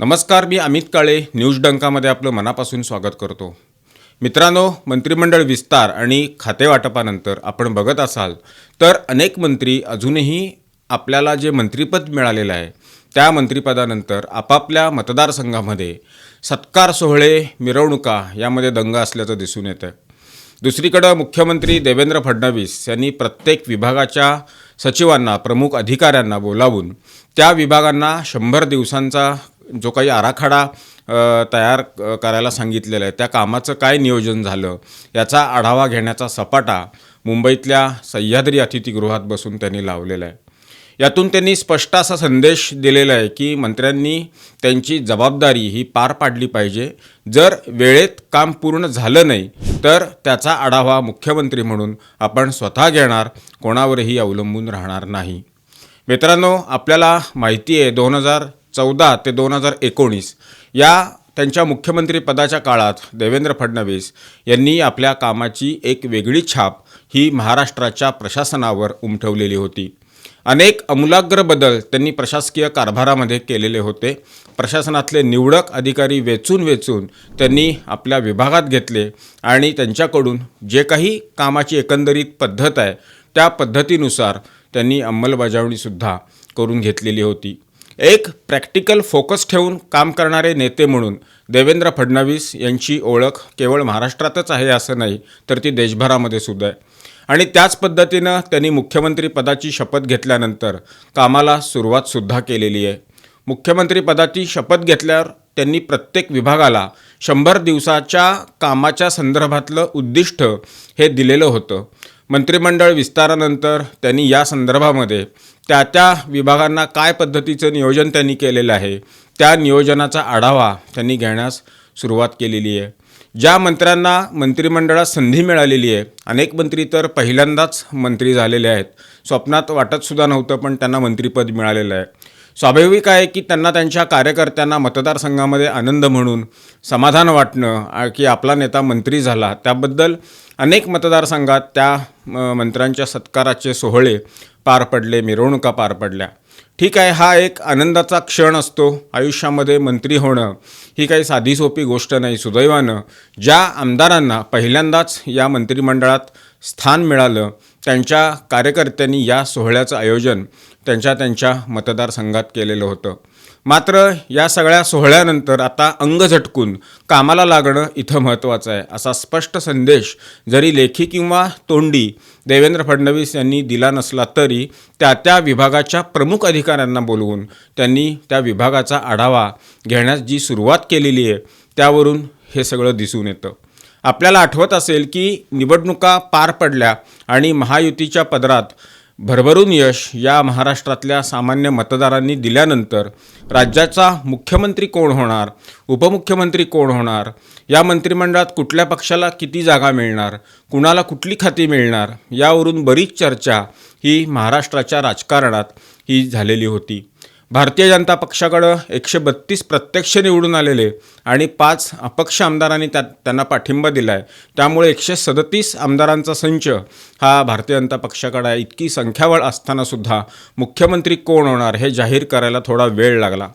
नमस्कार मी अमित काळे न्यूज डंकामध्ये आपलं मनापासून स्वागत करतो. मित्रांनो मंत्रिमंडळ विस्तार आणि खातेवाटपानंतर आपण बघत असाल तर अनेक मंत्री अजूनही आपल्याला जे मंत्रिपद मिळालेलं आहे त्या मंत्रिपदानंतर आपापल्या मतदारसंघामध्ये सत्कार सोहळे मिरवणुका यामध्ये दंग असल्याचं दिसून येतं दुसरीकडं मुख्यमंत्री देवेंद्र फडणवीस यांनी प्रत्येक विभागाच्या सचिवांना प्रमुख अधिकाऱ्यांना बोलावून त्या विभागांना शंभर दिवसांचा जो काही आराखडा तयार करायला सांगितलेलं आहे त्या कामाचं काय नियोजन झालं याचा आढावा घेण्याचा सपाटा मुंबईतल्या सह्याद्री अतिथीगृहात बसून त्यांनी लावलेला आहे. यातून त्यांनी स्पष्ट असा संदेश दिलेला आहे की मंत्र्यांनी त्यांची जबाबदारी ही पार पाडली पाहिजे. जर वेळेत काम पूर्ण झालं नाही तर त्याचा आढावा मुख्यमंत्री म्हणून आपण स्वतः घेणार कोणावरही अवलंबून राहणार नाही. मित्रांनो आपल्याला माहिती आहे दोन हजार चौदा ते दोन हजार एकोणीस. या त्यांच्या मुख्यमंत्रीपदाच्या काळात देवेंद्र फडणवीस यांनी आपल्या कामाची एक वेगळी छाप ही महाराष्ट्राच्या प्रशासनावर उमटवलेली होती. अनेक अमूलाग्र बदल त्यांनी प्रशासकीय कारभारामध्ये केलेले होते. प्रशासनातले निवडक अधिकारी वेचून वेचून त्यांनी आपल्या विभागात घेतले आणि त्यांच्याकडून जे काही कामाची एकंदरीत पद्धत आहे त्या पद्धतीनुसार त्यांनी अंमलबजावणीसुद्धा करून घेतलेली होती. एक प्रॅक्टिकल फोकस ठेवून काम करणारे नेते म्हणून देवेंद्र फडणवीस यांची ओळख केवळ महाराष्ट्रातच आहे असं नाही तर ती देशभरामध्ये सुद्धा आहे. आणि त्याच पद्धतीनं त्यांनी मुख्यमंत्री पदाची शपथ घेतल्यानंतर कामाला सुरुवातसुद्धा केलेली आहे. मुख्यमंत्री पदाची शपथ घेतल्यावर त्यांनी प्रत्येक विभागाला शंभर दिवसाच्या कामाच्या संदर्भातलं उद्दिष्ट हे दिलेलं होतं. मंत्रिमंडळ विस्तारानंतर त्यांनी या संदर्भामध्ये त्या त्या विभागांना काय पद्धतीचं नियोजन त्यांनी केलेलं आहे त्या नियोजनाचा आढावा त्यांनी घेण्यास सुरुवात केलेली आहे. ज्या मंत्र्यांना मंत्रिमंडळात संधी मिळालेली आहे अनेक मंत्री तर पहिल्यांदाच मंत्री झालेले आहेत. स्वप्नात वाटतसुद्धा नव्हतं पण त्यांना मंत्रिपद मिळालेलं आहे. स्वाभाविक आहे की त्यांना त्यांच्या कार्यकर्त्यांना मतदारसंघामध्ये आनंद म्हणून समाधान वाटणं की आपला नेता मंत्री झाला. त्याबद्दल अनेक मतदारसंघात त्या मंत्र्यांच्या सत्काराचे सोहळे पार पडले मिरवणुका पार पडल्या. ठीक आहे हा एक आनंदाचा क्षण असतो. आयुष्यामध्ये मंत्री होणं ही काही साधी सोपी गोष्ट नाही. सुदैवानं ज्या आमदारांना पहिल्यांदाच या मंत्रिमंडळात स्थान मिळालं त्यांच्या कार्यकर्त्यांनी या सोहळ्याचं आयोजन त्यांच्या त्यांच्या मतदारसंघात केलेलं होतं. मात्र या सगळ्या सोहळ्यानंतर आता अंग झटकून कामाला लागणं इथं महत्त्वाचं आहे असा स्पष्ट संदेश जरी लेखी किंवा तोंडी देवेंद्र फडणवीस यांनी दिला नसला तरी त्या त्या विभागाच्या प्रमुख अधिकाऱ्यांना बोलवून त्यांनी त्या विभागाचा आढावा घेण्यास जी सुरुवात केलेली आहे त्यावरून हे सगळं दिसून येतं. आपल्याला आठवत असेल की निवडणुका पार पडल्या आणि महायुतीच्या पदरात भरभरून यश या महाराष्ट्रातल्या सामान्य मतदारांनी दिल्यानंतर राज्याचा मुख्यमंत्री कोण होणार उपमुख्यमंत्री कोण होणार या मंत्रिमंडळात कुठल्या पक्षाला किती जागा मिळणार कुणाला कुठली खाती मिळणार यावरून बरीच चर्चा ही महाराष्ट्राच्या राजकारणात ही झालेली होती. भारतीय जनता पक्षाकडं एकशे बत्तीस प्रत्यक्ष निवडून आलेले आणि पाच अपक्ष आमदारांनी त्या त्यांना पाठिंबा दिला आहे त्यामुळे एकशे सदतीस आमदारांचा संच हा भारतीय जनता पक्षाकडे आहे इतकी संख्याबळ असतानासुद्धा मुख्यमंत्री कोण होणार हे जाहीर करायला थोडा वेळ लागला.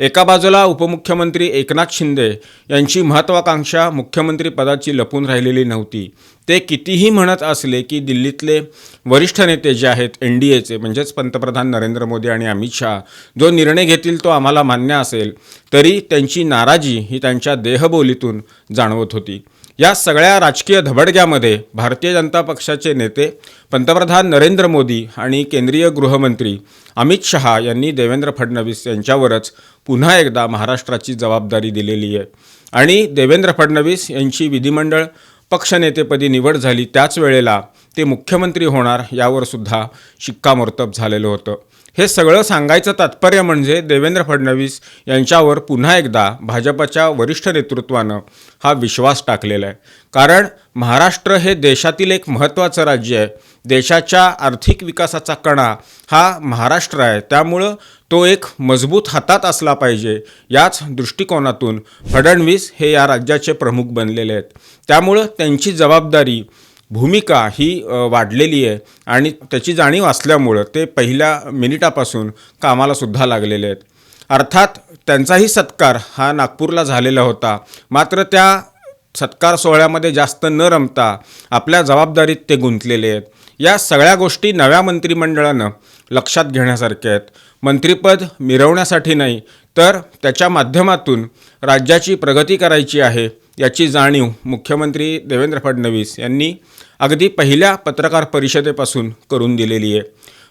एका बाजूला उपमुख्यमंत्री एकनाथ शिंदे यांची महत्त्वाकांक्षा मुख्यमंत्रीपदाची लपून राहिलेली नव्हती. ते कितीही म्हणत असले की दिल्लीतले वरिष्ठ नेते जे आहेत एन डी एचे म्हणजेच पंतप्रधान नरेंद्र मोदी आणि अमित शहा जो निर्णय घेतील तो आम्हाला मान्य असेल तरी त्यांची नाराजी ही त्यांच्या देहबोलीतून जाणवत होती. या सगळ्या राजकीय धबडग्यामध्ये भारतीय जनता पक्षाचे नेते पंतप्रधान नरेंद्र मोदी आणि केंद्रीय गृहमंत्री अमित शहा यांनी देवेंद्र फडणवीस यांच्यावरच पुन्हा एकदा महाराष्ट्राची जबाबदारी दिलेली आहे. आणि देवेंद्र फडणवीस यांची विधिमंडळ पक्षनेतेपदी निवड झाली त्याच वेळेला ते मुख्यमंत्री होणार यावर सुद्धा शिक्कामोर्तब झालेलं होतं. हे सगळं सांगायचं तात्पर्य म्हणजे देवेंद्र फडणवीस यांच्यावर पुन्हा एकदा भाजपच्या वरिष्ठ नेतृत्वानं हा विश्वास टाकलेला आहे. कारण महाराष्ट्र हे देशातील एक महत्त्वाचं राज्य आहे. देशाच्या आर्थिक विकासाचा कणा हा महाराष्ट्र आहे. त्यामुळं तो एक मजबूत हातात असला पाहिजे याच दृष्टिकोनातून फडणवीस हे या राज्याचे प्रमुख बनलेले आहेत. त्यामुळं त्यांची जबाबदारी भूमिका ही वाढलेली आहे आणि त्याची जाणीव असल्यामुळं ते पहिल्या मिनिटापासून कामाला सुद्धा लागलेले आहेत. अर्थात त्यांचाही सत्कार हा नागपूरला झालेला होता. मात्र त्या सत्कार सोहळ्यामध्ये जास्त न रमता आपल्या जबाबदारीत ते गुंतलेले आहेत. या सगळ्या गोष्टी नव्या मंत्रिमंडळानं लक्षात घेण्यासारख्या आहेत. मंत्रिपद मिरवण्यासाठी नाही तर त्याच्या माध्यमातून राज्याची प्रगती करायची आहे याची जाणीव मुख्यमंत्री देवेंद्र फडणवीस यांनी अगदी पहिल्या पत्रकार परिषदेपासून करून दिलेली आहे.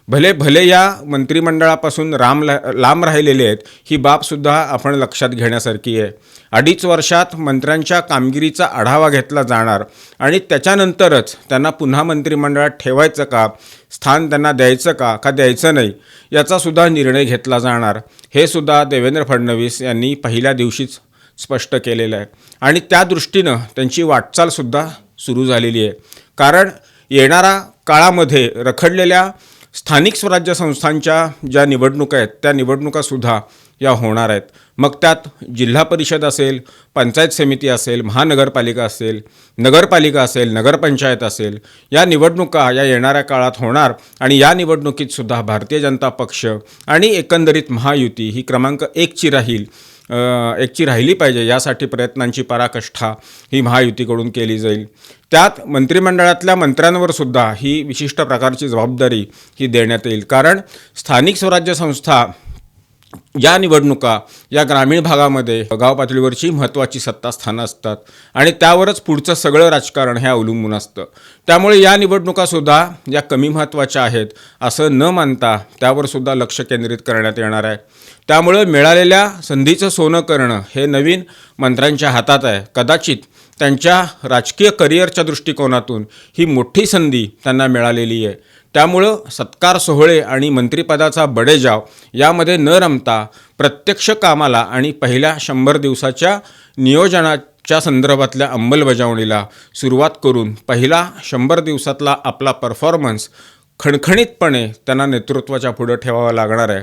भले भले या मंत्रिमंडळापासून राम लांब राहिलेले आहेत ही बाबसुद्धा आपण लक्षात घेण्यासारखी आहे. अडीच वर्षात मंत्र्यांच्या कामगिरीचा आढावा घेतला जाणार आणि त्याच्यानंतरच त्यांना पुन्हा मंत्रिमंडळात ठेवायचं का स्थान त्यांना द्यायचं का का द्यायचं नाही याचासुद्धा निर्णय घेतला जाणार. हे सुद्धा देवेंद्र फडणवीस यांनी पहिल्या दिवशीच स्पष्ट केलेलं आहे. आणि त्या दृष्टीनं त्यांची वाटचालसुद्धा सुरू झालेली आहे. कारण येणाऱ्या काळामध्ये रखडलेल्या स्थानिक स्वराज्य संस्थांच्या ज्या निवडणुका आहेत त्या निवडणुकासुद्धा या होणार आहेत. मग त्यात जिल्हा परिषद असेल पंचायत समिती असेल महानगरपालिका असेल नगरपालिका असेल नगरपंचायत असेल या निवडणुका या येणाऱ्या काळात होणार आणि या निवडणुकीतसुद्धा भारतीय जनता पक्ष आणि एकंदरीत महायुती ही क्रमांक एकची राहील. एकची राहिली पाहिजे यासाठी प्रयत्नांची पराकाष्ठा ही महायुतीकडून केली जाईल. त्यात मंत्रिमंडळातल्या मंत्र्यांवर सुद्धा ही विशिष्ट प्रकारची जबाबदारी ही देण्यात येईल. कारण स्थानिक स्वराज्य संस्था या निवडणुका या ग्रामीण भागामध्ये गाव पातळीवरची महत्त्वाची सत्तास्थानं असतात आणि त्यावरच पुढचं सगळं राजकारण हे अवलंबून असतं. त्यामुळे या निवडणुकासुद्धा या कमी महत्त्वाच्या आहेत असं न मानता त्यावरसुद्धा लक्ष केंद्रित करण्यात येणार आहे. त्यामुळं मिळालेल्या संधीचं सोनं करणं हे नवीन मंत्र्यांच्या हातात आहे. कदाचित त्यांच्या राजकीय करिअरच्या दृष्टिकोनातून ही मोठी संधी त्यांना मिळालेली आहे. त्यामुळं सत्कार सोहळे आणि मंत्रिपदाचा बडेजाव यामध्ये न रमता प्रत्यक्ष कामाला आणि पहिल्या शंभर दिवसाच्या नियोजनाच्या संदर्भातल्या अंमलबजावणीला सुरुवात करून पहिला शंभर दिवसातला आपला परफॉर्मन्स खणखणीतपणे त्यांना नेतृत्वाच्या पुढं ठेवावा लागणार आहे.